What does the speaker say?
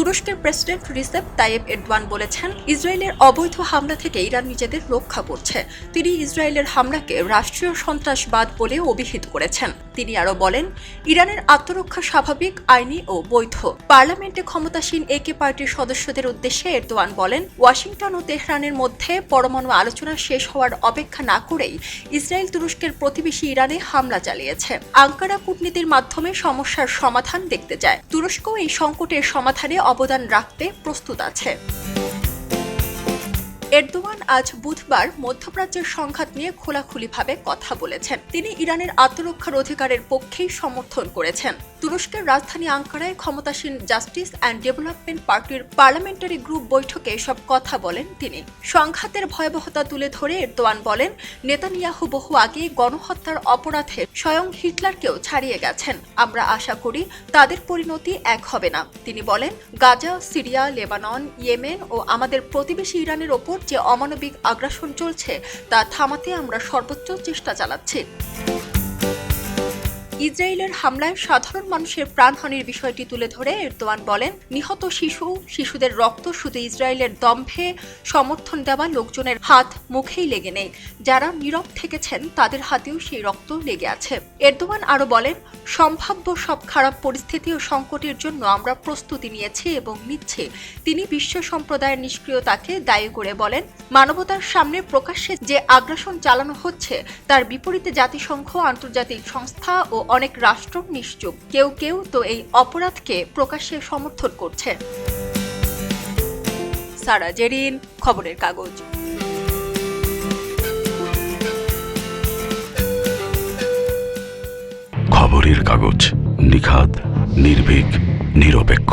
তুরস্কের president Recep Tayyip Erdogan বলেছেন, ইসরায়েলের অবৈধ হামলা থেকে ইরান নিজেদের রক্ষা করছে। তিনি ইসরায়েলের হামলাকে রাষ্ট্রীয় সন্ত্রাসবাদ বলে অভিহিত করেছেন। তিনি আরও বলেন, ইরানের আত্মরক্ষা স্বাভাবিক, আইনি ও বৈধ। পার্লামেন্টে ক্ষমতাসীন একে পার্টির সদস্যদের উদ্দেশ্যে এরদোয়ান বলেন, ওয়াশিংটন ও তেহরানের মধ্যে পরমাণু আলোচনা শেষ হওয়ার অপেক্ষা না করেই ইসরায়েল তুরস্কের প্রতিবেশী ইরানে হামলা চালিয়েছে। আঙ্কারা কূটনীতির মাধ্যমে সমস্যার সমাধান দেখতে চায়। তুরস্ক এই সংকটের সমাধানে অবদান রাখতে প্রস্তুত আছে। এরদোয়ান আজ বুধবার মধ্যপ্রাচ্যের সংঘাত নিয়ে খোলাখুলিভাবে কথা বলেছেন। তিনি ইরানের আত্মরক্ষার অধিকারের পক্ষেই সমর্থন করেছেন। তুরস্কের রাজধানী আঙ্কারায় ক্ষমতাসীন জাস্টিস অ্যান্ড ডেভেলপমেন্ট পার্টির পার্লামেন্টারি গ্রুপ বৈঠকে সব কথা বলেন তিনি। সংঘাতের ভয়াবহতা তুলে ধরে এরদোয়ান বলেন, নেতানিয়াহু বহু আগে গণহত্যার অপরাধে স্বয়ং হিটলারকেও ছাড়িয়ে গেছেন। আমরা আশা করি তাদের পরিণতি এক হবে না। তিনি বলেন, গাজা, সিরিয়া, লেবানন, ইয়েমেন ও আমাদের প্রতিবেশী ইরানের ওপর যে অমানবিক আগ্রাসন চলছে তা থামাতে আমরা সর্বোচ্চ চেষ্টা চালাচ্ছি। ইসরায়েলের হামলায় সাধারণ মানুষের প্রাণহানির বিষয়টি তুলে ধরে এরদোয়ান বলেন, নিহত শিশু, শিশুদের রক্ত শুধু ইসরায়েলের দম্ভে সমর্থন দেওয়া লোকজনের হাত মুখেই লেগে নেই। যারা নীরব থেকেছেন, তাদের হাতেও সেই রক্ত লেগে আছে। এরদোয়ান আরও বলেন, সম্ভাব্য সব খারাপ পরিস্থিতি ও সংকটের জন্য আমরা প্রস্তুতি নিয়েছি এবং নিচ্ছি। তিনি বিশ্ব সম্প্রদায়ের নিষ্ক্রিয়তাকে দায়ী করে বলেন, মানবতার সামনে প্রকাশ্যে যে আগ্রাসন চালানো হচ্ছে, তার বিপরীতে জাতিসংঘ, আন্তর্জাতিক সংস্থা ও অনেক রাষ্ট্র নিশ্চুপ। কেউ কেউ তো এই অপরাধকে প্রকাশ্যে সমর্থন করছে। সারা জেরিন খবরের কাগজ। খবরের কাগজ নিখাত নির্ভীক, নিরপেক্ষ।